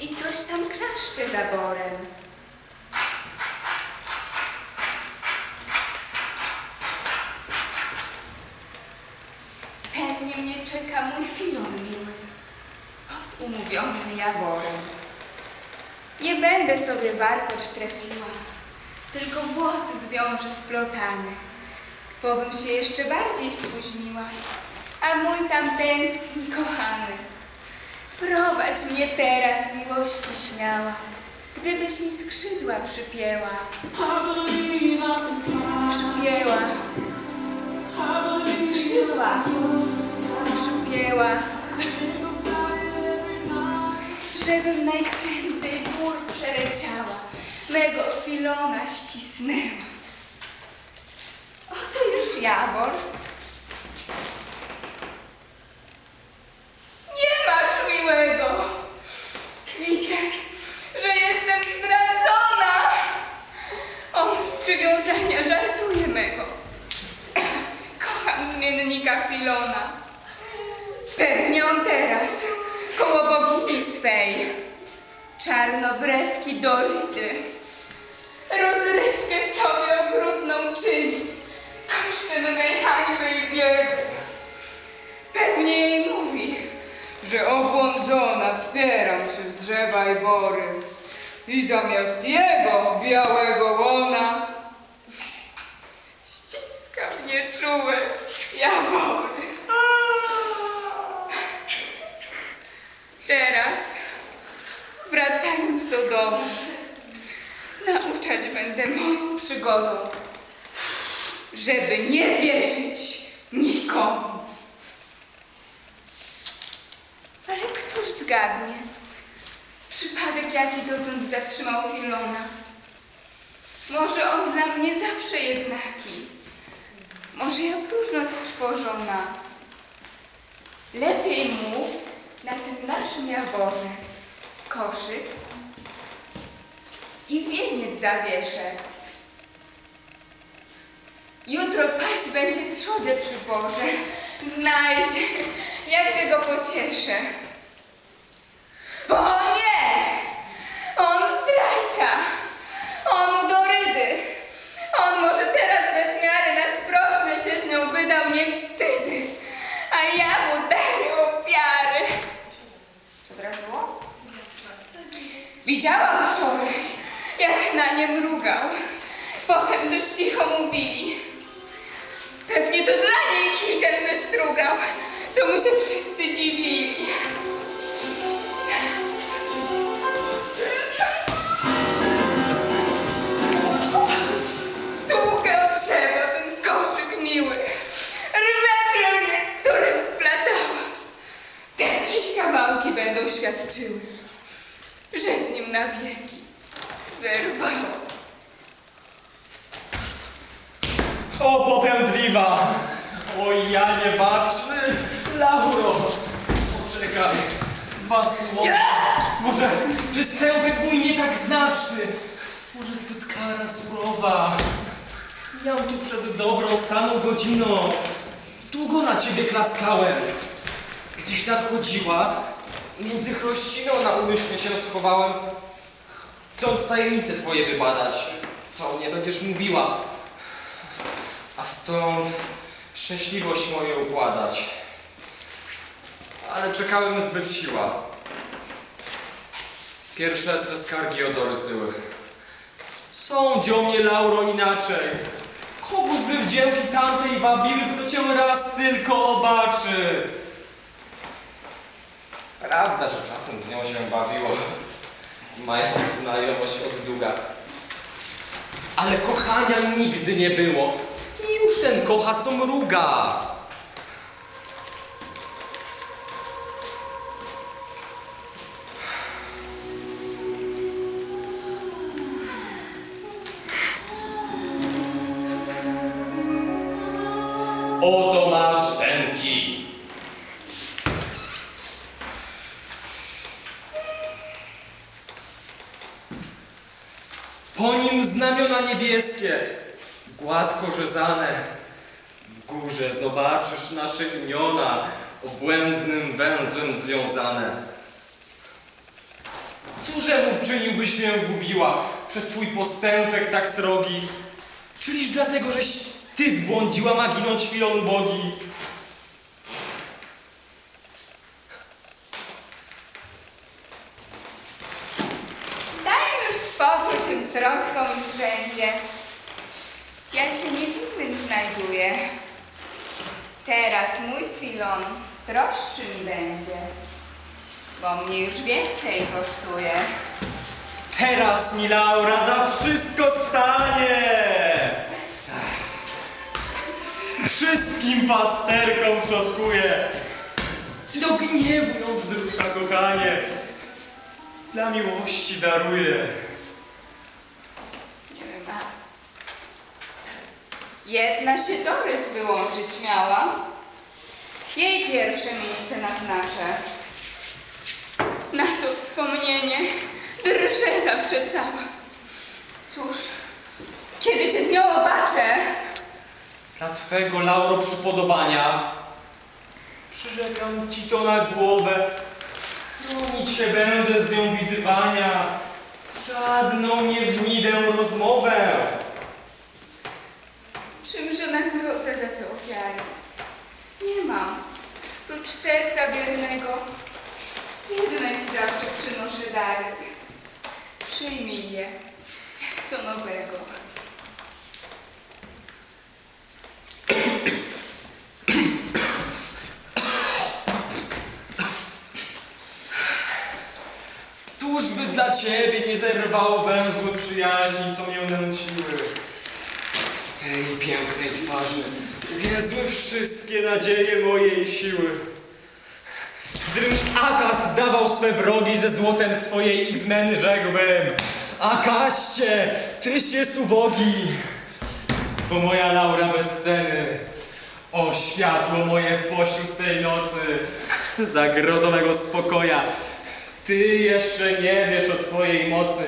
i coś tam klaszcze za borem. Pewnie mnie czeka mój filon miły, pod umówionym jaworem. Nie będę sobie warkocz trafiła, tylko włosy zwiążę splotane, bo bym się jeszcze bardziej spóźniła, a mój tam tęskni kochany. Prowadź mnie teraz, miłości śmiała, gdybyś mi skrzydła przypięła, przypięła, skrzydła przypięła, żebym najprędzej gór przeleciała, mego filona ścisnęła. Oto już jawor. Nie masz miłego. Widzę, że jestem zdradzona. On z przywiązania żartuje mego. Kocham Pewnie on teraz koło bogini swej. Czarnobrewki Dorydy rozrywkę sobie okrutną czyni. Kosztem hańby i biedy. Pewnie jej mówi, że obłądzona wpieram się w drzewa i bory. I zamiast jego białego łona. Ściska mnie czułe jawory. Teraz, wracając do domu, nauczać będę moją przygodą, żeby nie wierzyć nikomu. Ale któż zgadnie? Przypadek jaki dotąd zatrzymał Filona. Może on dla mnie zawsze jednaki. Może ja próżno stworzona. Lepiej mu na tym naszym jaworze koszyk i wieniec zawieszę. Jutro paść będzie trzodę przy Boże. Znajdzie, jakże go pocieszę. O nie! On zdrajca! On udorydy! On może teraz bez miary na sprośne się z nią wydał nie wstydy, a ja mu daję ofiary. Co teraz? Widziałam wczoraj, jak na nie mrugał. Potem coś cicho mówili. Pewnie to dla niej kij ten wystrugał, co mu się wszyscy dziwili. Że z nim na wieki zerwała. O, popędliwa! O, ja nie baczmy! Lauro! Poczekaj, dwa słowa. Może występek mój nie tak znaczny. Może zbyt kara surowa. Miał tu przed dobrą staną godziną. Długo na ciebie klaskałem. Gdzieś nadchodziła, między chrościną na umyśle się schowałem. Chcąc tajemnice twoje wybadać, co nie będziesz mówiła. A stąd szczęśliwość moją układać. Ale czekałem zbyt siła. Pierwsze twe skargi o Dorys były. Sądzią mnie, Lauro, inaczej. Kogoż by wdzięki tamtej wabiły, kto cię raz tylko obaczy. Prawda, że czasem z nią się bawiło, mając znajomość od długa. Ale kochania nigdy nie było. I już ten kocha, co mruga. Oto masz ten kij. Po nim znamiona niebieskie, gładko rzezane. W górze zobaczysz nasze imiona, obłędnym węzłem związane. Cóżemu czyniłbyś mię gubiła przez twój postępek tak srogi? Czyliż dlatego, żeś ty zbłądziła maginą ćwilą ubogi? Daj już troskom i zrzędzie. Ja cię niewinnym znajduję. Teraz mój filon droższy mi będzie, bo mnie już więcej kosztuje. Teraz mi Laura za wszystko stanie! Wszystkim pasterkom przodkuje i do gniewu ją wzrusza kochanie. Dla miłości daruje. A Jedna się Dorys wyłączyć miała. Jej pierwsze miejsce naznaczę. Na to wspomnienie drżę zawsze cała. Cóż, kiedy cię z nią obaczę, Dla Twego, Lauro, przypodobania przyrzekam Ci to na głowę. Chronić się będę z nią widywania. Żadną nie wnidę rozmowę. Czymże nagrodzę za te ofiary? Nie mam, prócz serca wiernego, jedne ci zawsze przynoszę dary. Przyjmij je, jak co nowego. Któż by dla Ciebie nie zerwał węzły przyjaźni, co mnie nęciły? W tej pięknej twarzy uwięzły wszystkie nadzieje mojej siły. Gdy mi Akas dawał swe wrogi ze złotem swojej Izmeny, rzekłbym Akaście, Tyś jest ubogi, bo moja Laura bez ceny. O światło moje w pośród tej nocy, zagrodo mego spokoja, ty jeszcze nie wiesz o Twojej mocy,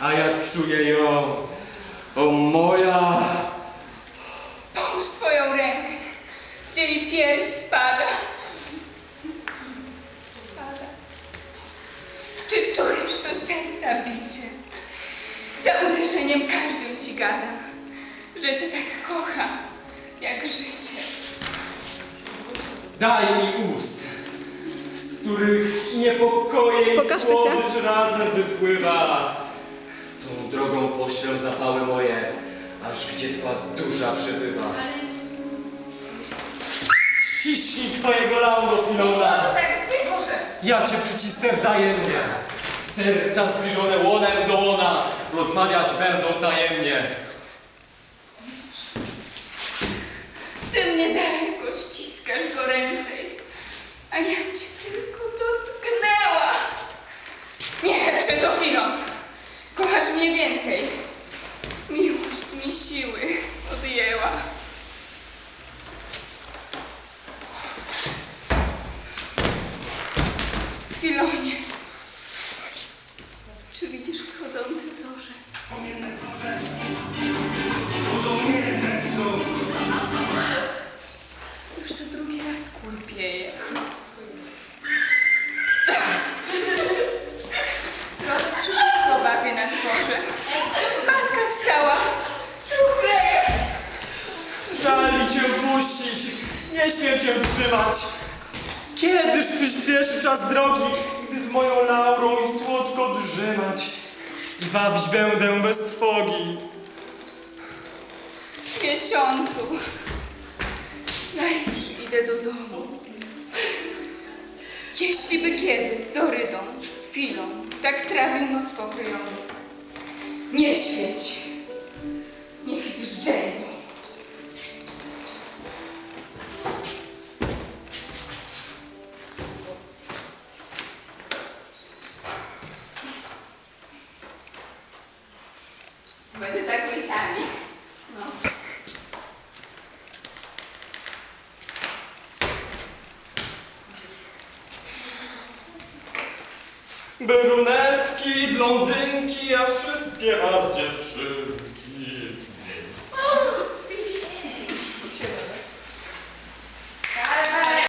a ja czuję ją. O moja! Gdzie mi pierś spada. Spada. Czy czujesz to serca bicie? Za uderzeniem każdym ci gada, że cię tak kocha, jak życie. Daj mi ust, z których i niepokoje i słodycz razem wypływa. Tą drogą poślę zapały moje, aż gdzie Twa dusza przebywa. Ściśnij Twojego Lauro, Może Filona. tak być? Może. Ja Cię przycisnę wzajemnie. Serca zbliżone łonem do łona, rozmawiać będą tajemnie. Ty mnie daleko ściskasz goręcej, a ja cię tylko dotknęła. Nie, przetofino, kochasz mnie więcej. Nie śmiem cię trzymać. Kiedyż przyspieszy czas drogi, gdy z moją Laurą i słodko drzymać bawić będę bez trwogi. Miesiącu. Ja już idę do domu. Jeśli by kiedy z Dorydą, Filą, tak trawił noc pokryjoną. Nie świeć. Niech drżeją. Brunetki, blondynki, a wszystkie raz dziewczynki.